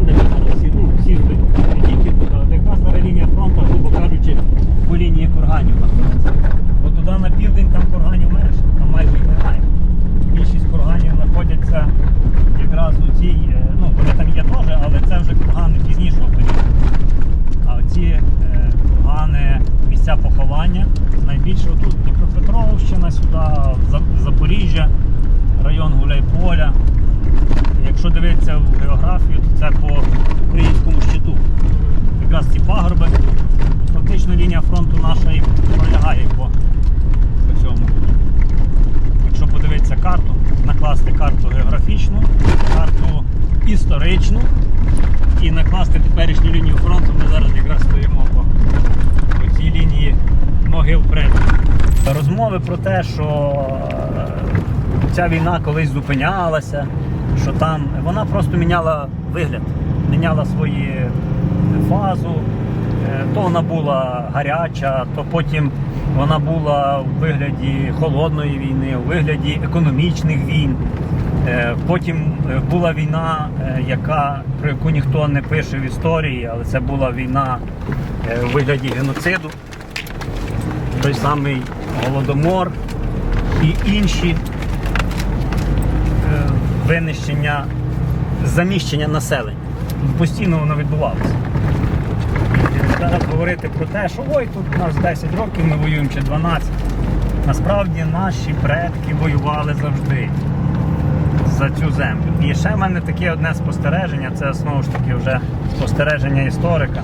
Фландрі, всі, ну, всі ж не тільки туди. От яка стара лінія фронту, грубо кажучи, по лінії курганів знаходиться. Бо туди на південь там курганів менше, там майже їх немає. Більшість курганів знаходяться якраз у цій, е, ну вони там є теж, але це вже кургани пізнішого періоду. А оці е, кургани, місця поховання найбільше отут Дніпропетровщина сюди, Якщо в географію, то це по українському щиту. Якраз ці пагорби. Фактично лінія фронту нашої пролягає по, по цьому. Якщо подивитися карту, накласти карту географічну, карту історичну і накласти теперішню лінію фронту, ми зараз якраз стоїмо по, по цій лінії могил предків. Розмови про те, що ця війна колись зупинялася, що там вона просто міняла вигляд, міняла свої фазу. Е, То вона була гаряча, то потім вона була у вигляді холодної війни, у вигляді економічних війн. Е, Потім е, була війна, е, яка, про яку ніхто не пише в історії, але це була війна е, у вигляді геноциду. Той самий Голодомор і інші е, винищення, заміщення населення. Постійно воно відбувалося. Зараз говорити про те, що ой, тут у нас 10 років ми воюємо чи 12. Насправді наші предки воювали завжди за цю землю. І ще в мене таке одне спостереження, це знову ж таки вже спостереження історика.